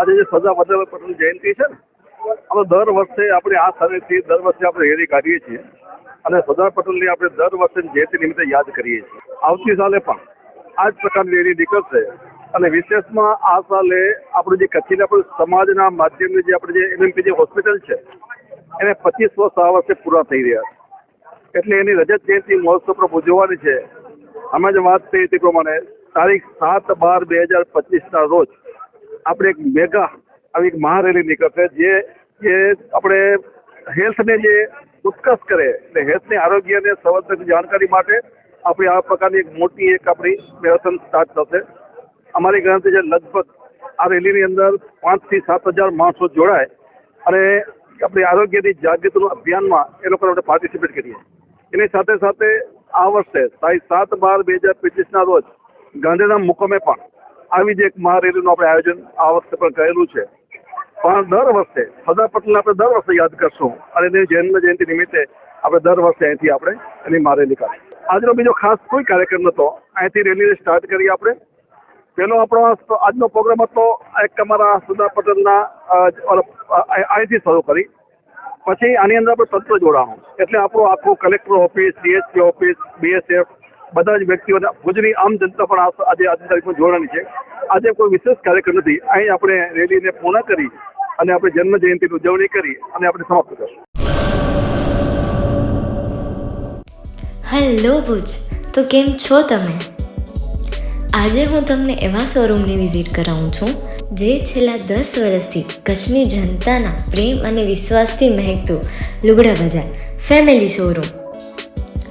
આજે જે સરદાર વલ્લભભાઈ પટેલ જયંતિ છે ને દર વર્ષે આપણે આ સ્થળેથી દર વર્ષે આપણે રેલી કાઢીએ છીએ અને સરદાર પટેલની આપણે દર વર્ષે જયંતિ નિમિત્તે યાદ કરીએ છીએ. આવતી સાલે પણ આ જ પ્રકારની રેલી નીકળશે અને વિશેષમાં આ સાલે આપણે જે કચ્છી આપણે સમાજના માધ્યમની જે આપણે જે એમએમપી જે હોસ્પિટલ છે, એને પચીસ વર્ષ આ વર્ષે પૂરા થઈ રહ્યા છે. એટલે એની રજત જયંતિ મહોત્સવ પર ઉજવવાની છે. અમે જ વાત થઈ તે પ્રમાણે તારીખ સાત બાર બે હજાર પચીસના રોજ આપણે એક મેગા આવી એક મહારેલી નીકળશે જે જે આપણે હેલ્થને જે ઉત્કર્ષ કરે એટલે હેલ્થની, આરોગ્યને સંવર્ધક જાણકારી માટે આપણી આ પ્રકારની એક મોટી એક આપણી મેરેથોન સ્ટાર્ટ થશે. અમારી ગણતરી છે લગભગ આ રેલીની અંદર પાંચથી સાત હજાર માણસો જોડાય અને આપણી આરોગ્યની જાગૃતિનું અભિયાનમાં એ લોકો આપણે પાર્ટિસિપેટ કરીએ. એની સાથે સાથે આ વર્ષે સાત બાર બે હજાર પચીસના રોજ ગાંધીધામ મુકમે પણ આવી જ એક મહારેલીનું આપણે આયોજન આ વખતે પણ કરેલું છે. પણ દર વર્ષે, સરદાર પટેલને આપણે દર વર્ષે યાદ કરશું અને એની જન્મ જયંતિ નિમિત્તે આપણે દર વર્ષે અહીંથી આપણે એની મહારેલી કાઢી આજનો બીજો ખાસ કોઈ કાર્યક્રમ નતો. અહીંથી રેલી સ્ટાર્ટ કરી આપણે. પેલો આપણો આજનો પ્રોગ્રામ હતો એક અમારા સરદાર પટેલના અહીંથી શરૂ કરી. પછી આની અંદર આપણે તંત્ર જોડાણું. એટલે આપણું આખું collector office DSP office BSF બધા જ વ્યક્તિઓને ભુજની આમ જનતા પણ આજે આજની તારીખમાં જોડાણી છે. આજે કોઈ વિશેષ કાર્યક્રમ નથી. અહીં આપણે રેલીને પૂર્ણ કરી અને આપણે જન્મ જયંતિની ઉજવણી કરી અને આપણે સમાપ્ત કરશું. હેલો ભુજ, તો કેમ છો તમે? આજે હું તમને એવા શોરૂમની વિઝિટ કરાવું છું, જે છેલ્લા દસ વર્ષથી કચ્છની જનતાના પ્રેમ અને વિશ્વાસથી મહેકતું લુગડા બજાર, ફેમિલી શોરૂમ.